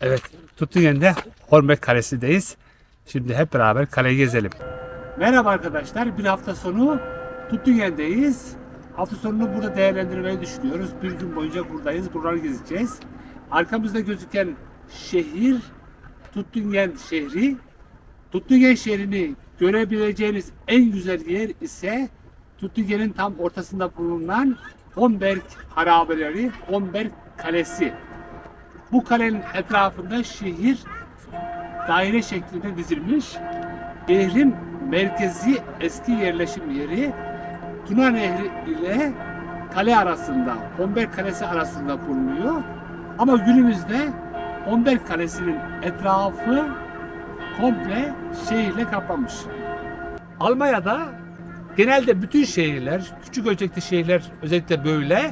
Evet, Tuttungen'de Hornbeck Kalesi'ndeyiz. Şimdi hep beraber kaleyi gezelim. Merhaba arkadaşlar, bir hafta sonu Tuttungen'deyiz. Hafta sonunu burada değerlendirmeyi düşünüyoruz. Bir gün boyunca buradayız, buraları gezeceğiz. Arkamızda gözüken şehir Tuttungen şehri. Tuttungen şehrini görebileceğiniz en güzel yer ise Tuttungen'in tam ortasında bulunan Homberg harabeleri, Homberg Kalesi. Bu kalenin etrafında şehir daire şeklinde dizilmiş. Şehrin merkezi eski yerleşim yeri Tuna Nehri ile kale arasında, Homberg Kalesi arasında bulunuyor. Ama günümüzde Homberg Kalesi'nin etrafı komple şehirle kaplanmış. Almanya'da genelde bütün şehirler, küçük ölçekli şehirler özellikle böyle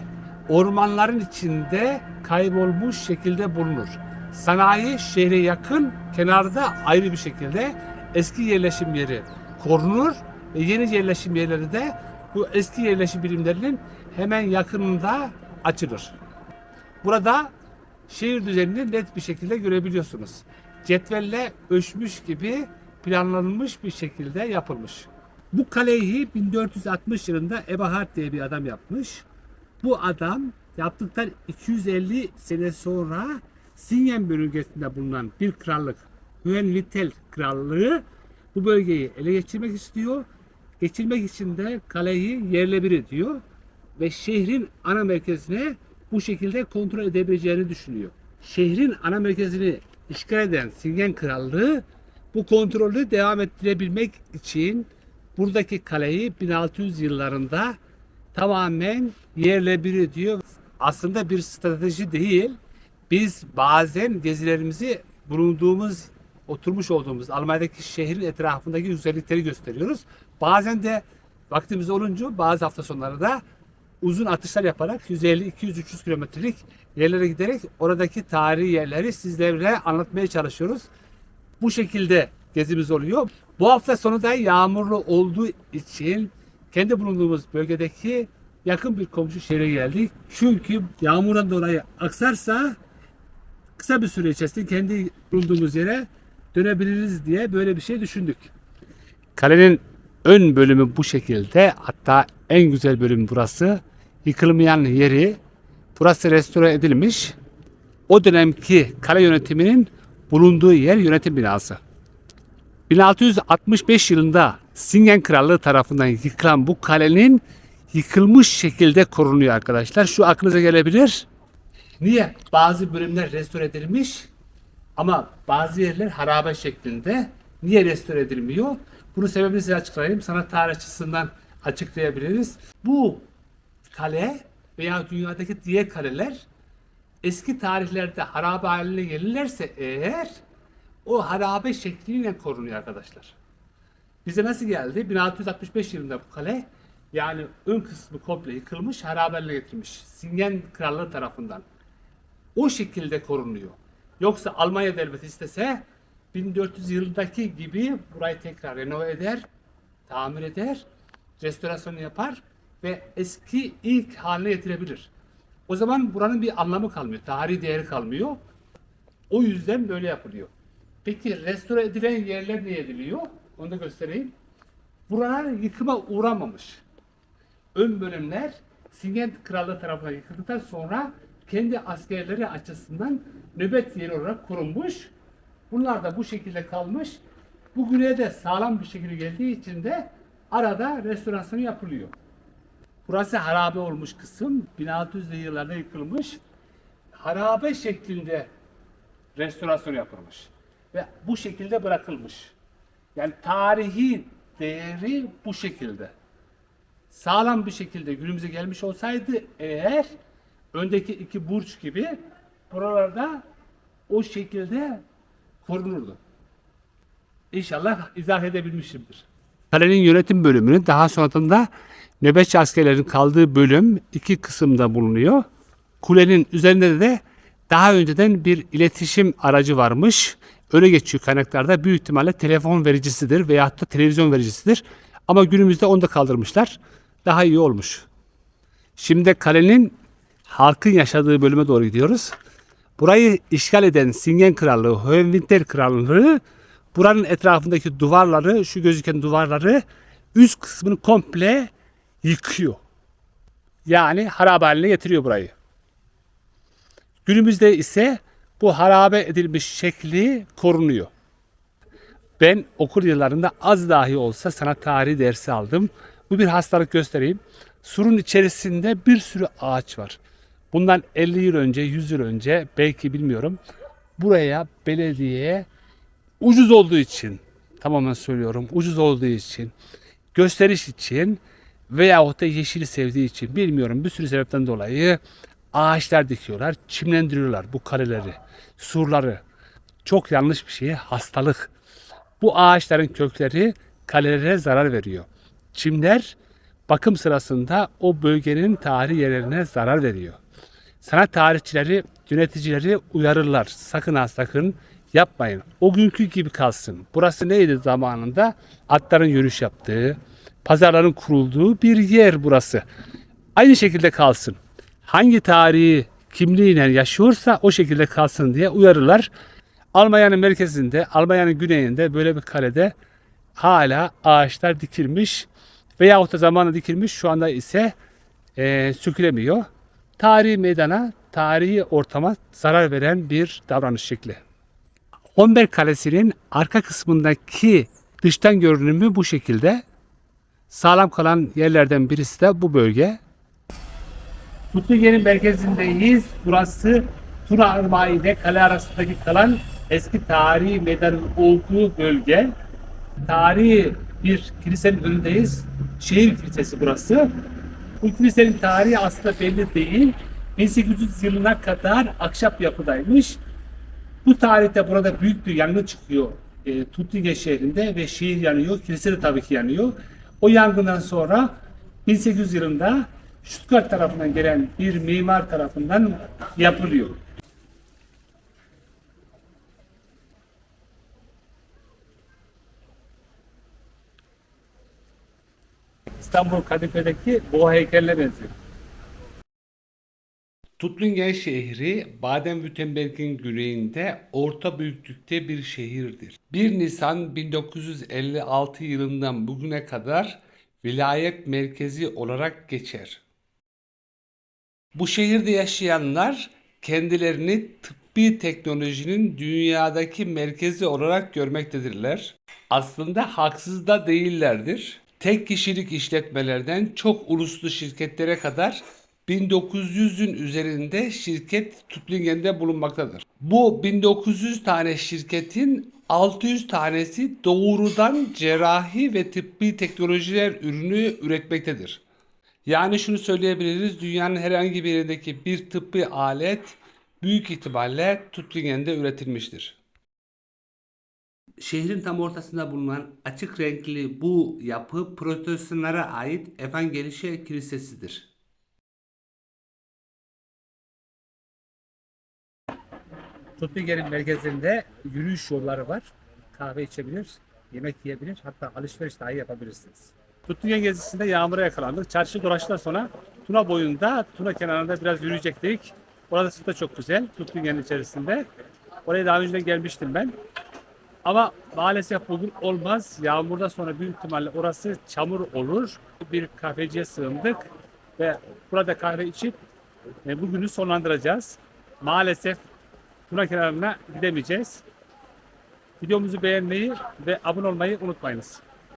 ormanların içinde kaybolmuş şekilde bulunur. Sanayi şehre yakın, kenarda ayrı bir şekilde eski yerleşim yeri korunur ve yeni yerleşim yerleri de bu eski yerleşim birimlerinin hemen yakınında açılır. Burada şehir düzenini net bir şekilde görebiliyorsunuz. Cetvelle ölçmüş gibi planlanmış bir şekilde yapılmış. Bu kaleyi 1460 yılında Eberhard diye bir adam yapmış. Bu adam yaptıktan 250 sene sonra Singen bölgesinde bulunan bir krallık, Hohenlitel Krallığı bu bölgeyi ele geçirmek istiyor. Geçirmek için de kaleyi yerle bir ediyor ve şehrin ana merkezine bu şekilde kontrol edebileceğini düşünüyor. Şehrin ana merkezini işgal eden Singen Krallığı bu kontrolü devam ettirebilmek için buradaki kaleyi 1600 yıllarında tamamen yerle bir ediyor. Aslında bir strateji değil. Biz bazen gezilerimizi bulunduğumuz, oturmuş olduğumuz Almanya'daki şehrin etrafındaki güzellikleri gösteriyoruz. Bazen de vaktimiz olunca bazı hafta sonları da uzun atışlar yaparak 150, 200, 300 kilometrelik yerlere giderek oradaki tarihi yerleri sizlerle anlatmaya çalışıyoruz. Bu şekilde gezimiz oluyor. Bu hafta sonu da yağmurlu olduğu için kendi bulunduğumuz bölgedeki yakın bir komşu şehre geldik. Çünkü yağmurdan dolayı aksarsa kısa bir süre içerisinde kendi bulunduğumuz yere dönebiliriz diye böyle bir şey düşündük. Kalenin ön bölümü bu şekilde. Hatta en güzel bölüm burası. Yıkılmayan yeri. Burası restore edilmiş. O dönemki kale yönetiminin bulunduğu yer yönetim binası. 1665 yılında Singen Krallığı tarafından yıkılan bu kalenin yıkılmış şekilde korunuyor arkadaşlar. Şu aklınıza gelebilir. Niye? Bazı bölümler restore edilmiş ama bazı yerler harabe şeklinde. Niye restore edilmiyor? Bunun sebebini size açıklayayım. Sana tarih açısından açıklayabiliriz. Bu kale veya dünyadaki diğer kaleler eski tarihlerde harabe haline gelirlerse eğer o harabe şekliyle korunuyor arkadaşlar. Bize nasıl geldi? 1665 yılında bu kale yani ön kısmı komple yıkılmış, harabe haline getirilmiş. Singen Krallığı tarafından. O şekilde korunuyor. Yoksa Almanya devleti istese 1400 yılındaki gibi burayı tekrar renove eder, tamir eder, restorasyonu yapar ve eski ilk haline getirebilir. O zaman buranın bir anlamı kalmıyor, tarihi değeri kalmıyor. O yüzden böyle yapılıyor. Peki restore edilen yerler ne ediliyor? Onu da göstereyim. Buralar yıkıma uğramamış. Ön bölümler Singen Krallığı tarafından yıkıldıktan sonra kendi askerleri açısından nöbet yeri olarak kurulmuş. Bunlar da bu şekilde kalmış. Bugüne de sağlam bir şekilde geldiği için de arada restorasyon yapılıyor. Burası harabe olmuş kısım. 1600'lü yıllarda yıkılmış. Harabe şeklinde restorasyon yapılmış. Ve bu şekilde bırakılmış. Yani tarihi değeri bu şekilde. Sağlam bir şekilde günümüze gelmiş olsaydı eğer öndeki iki burç gibi buralarda o şekilde korunurdu. İnşallah izah edebilmişimdir. Kalenin yönetim bölümünün daha sonradan da nöbetçi askerlerin kaldığı bölüm iki kısımda bulunuyor. Kulenin üzerinde de daha önceden bir iletişim aracı varmış. Öyle geçiyor kaynaklarda büyük ihtimalle telefon vericisidir veyahut da televizyon vericisidir. Ama günümüzde onu da kaldırmışlar. Daha iyi olmuş. Şimdi kalenin halkın yaşadığı bölüme doğru gidiyoruz. Burayı işgal eden Singen Krallığı, Hohenwinter Krallığı buranın etrafındaki duvarları, şu gözüken duvarları üst kısmını komple yıkıyor. Yani harabe haline getiriyor burayı. Günümüzde ise bu harabe edilmiş şekli korunuyor. Ben okul yıllarında az dahi olsa sanat tarihi dersi aldım. Bu bir hastalık göstereyim. Surun içerisinde bir sürü ağaç var. Bundan 50 yıl önce, 100 yıl önce belki bilmiyorum. Buraya belediye ucuz olduğu için tamamen söylüyorum ucuz olduğu için gösteriş için veyahut da yeşili sevdiği için bilmiyorum bir sürü sebepten dolayı ağaçlar dikiyorlar, çimlendiriyorlar bu kaleleri, surları. Çok yanlış bir şey, hastalık. Bu ağaçların kökleri kalelere zarar veriyor. Çimler bakım sırasında o bölgenin tarihi yerlerine zarar veriyor. Sanat tarihçileri, yöneticileri uyarırlar. Sakın ha sakın yapmayın. O günkü gibi kalsın. Burası neydi zamanında? Atların yürüyüş yaptığı, pazarların kurulduğu bir yer burası. Aynı şekilde kalsın. Hangi tarihi kimliğiyle yaşıyorsa o şekilde kalsın diye uyarırlar. Almanya'nın merkezinde, Almanya'nın güneyinde böyle bir kalede hala ağaçlar dikilmiş veyahut da zamanla dikilmiş şu anda ise e, sökülemiyor. Tarihi meydana, tarihi ortama zarar veren bir davranış şekli. Homberg Kalesi'nin arka kısmındaki dıştan görünümü bu şekilde. Sağlam kalan yerlerden birisi de bu bölge. Tutluge'nin merkezindeyiz. Burası Tuna Irmağı ile kale arasındaki kalan eski tarihi meydanın olduğu bölge. Tarihi bir kilisenin önündeyiz. Şehir kilisesi burası. Bu kilisenin tarihi aslında belli değil. 1800 yılına kadar ahşap yapıdaymış. Bu tarihte burada büyük bir yangın çıkıyor e, Tutlige şehrinde ve şehir yanıyor. Kilise de tabii ki yanıyor. O yangından sonra 1800 yılında Stuttgart tarafından gelen bir mimar tarafından yapılıyor. İstanbul Kadıköy'deki boğa heykeline benziyor. Tuttlingen şehri Baden-Württemberg'in güneyinde orta büyüklükte bir şehirdir. 1 Nisan 1956 yılından bugüne kadar vilayet merkezi olarak geçer. Bu şehirde yaşayanlar kendilerini tıbbi teknolojinin dünyadaki merkezi olarak görmektedirler. Aslında haksız da değillerdir. Tek kişilik işletmelerden çok uluslu şirketlere kadar 1900'ün üzerinde şirket Tutlingen'de bulunmaktadır. Bu 1900 tane şirketin 600 tanesi doğrudan cerrahi ve tıbbi teknolojiler ürünü üretmektedir. Yani şunu söyleyebiliriz, dünyanın herhangi bir yerindeki bir tıbbi alet büyük ihtimalle Tutlingen'de üretilmiştir. Şehrin tam ortasında bulunan açık renkli bu yapı protestanlara ait Evangelische Kilisesi'dir. Tutlingen'in merkezinde yürüyüş yolları var. Kahve içebilir, yemek yiyebilir, hatta alışveriş dahi yapabilirsiniz. Tutlingen gezisinde yağmura yakalandık. Çarşı dolaştıktan sonra Tuna boyunda, Tuna kenarında biraz yürüyecektik. Orası da çok güzel. Tutlingen'in içerisinde. Oraya daha önceden gelmiştim ben. Ama maalesef bugün olmaz. Yağmurda sonra büyük ihtimalle orası çamur olur. Bir kafeciye sığındık ve burada kahve içip e, bugünü sonlandıracağız. Maalesef Tuna kenarına gidemeyeceğiz. Videomuzu beğenmeyi ve abone olmayı unutmayınız.